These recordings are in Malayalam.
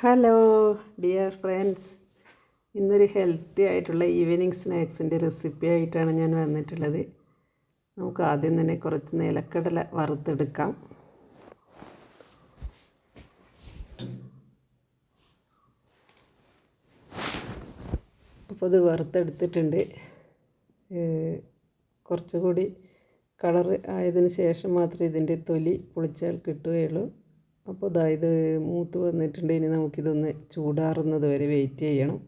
ഹലോ ഡിയർ ഫ്രണ്ട്സ് ഇന്നൊരു ഹെൽത്തി ആയിട്ടുള്ള ഈവനിങ് സ്നാക്സിന്റെ റെസിപ്പി ആയിട്ടാണ് ഞാൻ വന്നിട്ടുള്ളത്. നമുക്ക് ആദ്യം തന്നെ കുറച്ച് നിലക്കടല വറുത്തെടുക്കാം. അപ്പോൾ ഇത് വറുത്തെടുത്തിട്ടുണ്ട്. കുറച്ചുകൂടി കളറ് ആയതിന് ശേഷം മാത്രമേ ഇതിന്റെ തൊലി പൊളിച്ചാൽ കിട്ടുകയുള്ളൂ. അപ്പോൾ ഇതാ ഇത് മൂത്ത് വന്നിട്ടുണ്ട്. ഇനി നമുക്കിതൊന്ന് ചൂടാറുന്നത് വരെ വെയിറ്റ് ചെയ്യണം.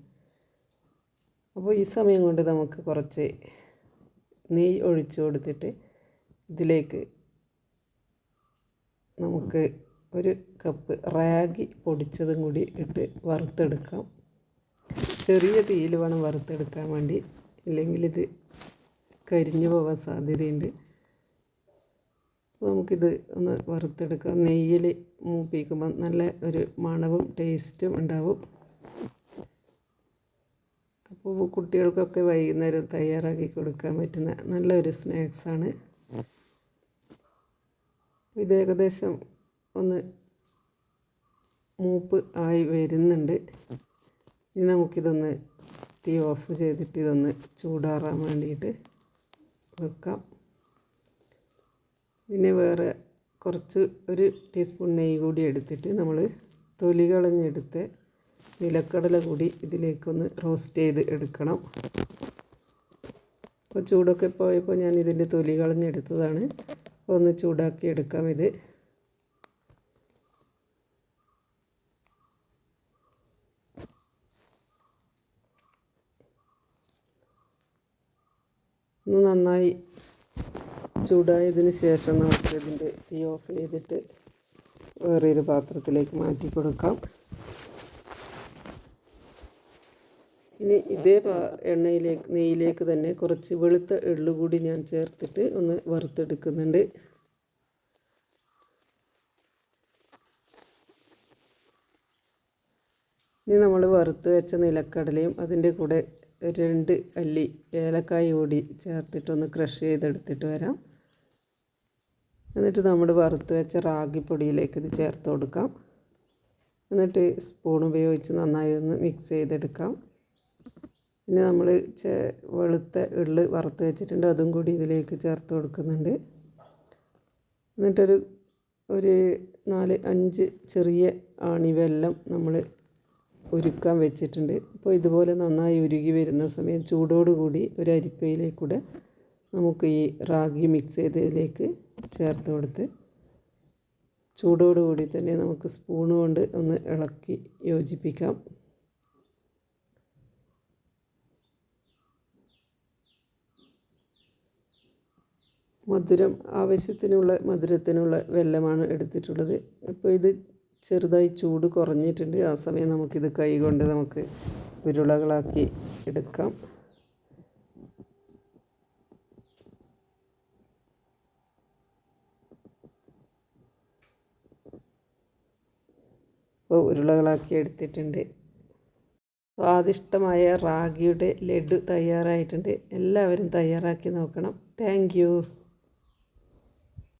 അപ്പോൾ ഈ സമയം കൊണ്ട് നമുക്ക് കുറച്ച് നെയ്യ് ഒഴിച്ചു കൊടുത്തിട്ട് ഇതിലേക്ക് നമുക്ക് ഒരു കപ്പ് റാഗി പൊടിച്ചതും കൂടി ഇട്ട് വറുത്തെടുക്കാം. ചെറിയ തീയിൽ വേണം വറുത്തെടുക്കാൻ വേണ്ടി. ഇല്ലെങ്കിൽ ഇത് കരിഞ്ഞു പോകാൻ സാധ്യതയുണ്ട്. നമുക്കിത് ഒന്ന് വറുത്തെടുക്കാം. നെയ്യിൽ മൂപ്പിക്കുമ്പോൾ നല്ല ഒരു മണവും ടേസ്റ്റും ഉണ്ടാവും. അപ്പോൾ കുട്ടികൾക്കൊക്കെ വൈകുന്നേരം തയ്യാറാക്കി കൊടുക്കാൻ പറ്റുന്ന നല്ലൊരു സ്നാക്സാണ് ഇത് ഏകദേശം ഒന്ന് മൂപ്പ് ആയി വരുന്നുണ്ട്. ഇനി നമുക്കിതൊന്ന് തീ ഓഫ് ചെയ്തിട്ട് ഇതൊന്ന് ചൂടാറാൻ വേണ്ടിയിട്ട് വെക്കാം. പിന്നെ വേറെ കുറച്ച് ഒരു ടീസ്പൂൺ നെയ്യ് കൂടി എടുത്തിട്ട് നമ്മൾ തൊലി കളഞ്ഞെടുത്ത് നിലക്കടല കൂടി ഇതിലേക്കൊന്ന് റോസ്റ്റ് ചെയ്ത് എടുക്കണം. അപ്പോൾ ചൂടൊക്കെ പോയപ്പോൾ ഞാൻ ഇതിന്റെ തൊലി കളഞ്ഞെടുത്തതാണ്. അപ്പോൾ ഒന്ന് ചൂടാക്കി എടുക്കാം ഇത്. ഒന്ന് നന്നായി ചൂടായതിന് ശേഷം നമുക്ക് ഇതിന്റെ തീ ഓഫ് ചെയ്തിട്ട് വേറൊരു പാത്രത്തിലേക്ക് മാറ്റി കൊടുക്കാം. ഇനി ഇതേ എണ്ണയിലേക്ക് നെയ്യിലേക്ക് തന്നെ കുറച്ച് വെളുത്ത എള്ളു കൂടി ഞാൻ ചേർത്തിട്ട് ഒന്ന് വറുത്തെടുക്കുന്നുണ്ട്. ഇനി നമ്മൾ വറുത്ത് വെച്ച നിലക്കടലയും അതിന്റെ കൂടെ രണ്ട് അല്ലി ഏലക്കായ കൂടി ചേർത്തിട്ടൊന്ന് ക്രഷ് ചെയ്തെടുത്തിട്ട് വരാം. എന്നിട്ട് നമ്മൾ വറുത്ത് വെച്ച റാഗിപ്പൊടിയിലേക്ക് ഇത് ചേർത്ത് കൊടുക്കാം. എന്നിട്ട് സ്പൂൺ ഉപയോഗിച്ച് നന്നായി ഒന്ന് മിക്സ് ചെയ്തെടുക്കാം. പിന്നെ നമ്മൾ വെളുത്ത ഉള്ളി വറുത്ത് വെച്ചിട്ടുണ്ട് അതും കൂടി ഇതിലേക്ക് ചേർത്ത് കൊടുക്കുന്നുണ്ട്. എന്നിട്ടൊരു ഒരു നാല് അഞ്ച് ചെറിയ ആണി വെല്ലം നമ്മൾ ഉരുക്കാൻ വെച്ചിട്ടുണ്ട്. അപ്പോൾ ഇതുപോലെ നന്നായി ഉരുകി വരുന്ന സമയം ചൂടോടുകൂടി ഒരു അരിപ്പയിലേക്കൂടെ നമുക്ക് ഈ റാഗി മിക്സ് ചെയ്തതിലേക്ക് ചേർത്ത് കൊടുത്ത് ചൂടോടുകൂടി തന്നെ നമുക്ക് സ്പൂൺ കൊണ്ട് ഒന്ന് ഇളക്കി യോജിപ്പിക്കാം. മധുരം ആവശ്യത്തിനുള്ള മധുരത്തിനുള്ള വെല്ലമാണ് എടുത്തിട്ടുള്ളത്. അപ്പോൾ ഇത് ചെറുതായി ചൂട് കുറഞ്ഞിട്ടുണ്ട്. ആ സമയം നമുക്കിത് കൈ കൊണ്ട് നമുക്ക് ഉരുളകളാക്കി എടുക്കാം. ഉരുളകളാക്കി എടുത്തിട്ടുണ്ട്. സ്വാദിഷ്ടമായ റാഗിയുടെ ലഡു തയ്യാറായിട്ടുണ്ട്. എല്ലാവരും തയ്യാറാക്കി നോക്കണം. താങ്ക്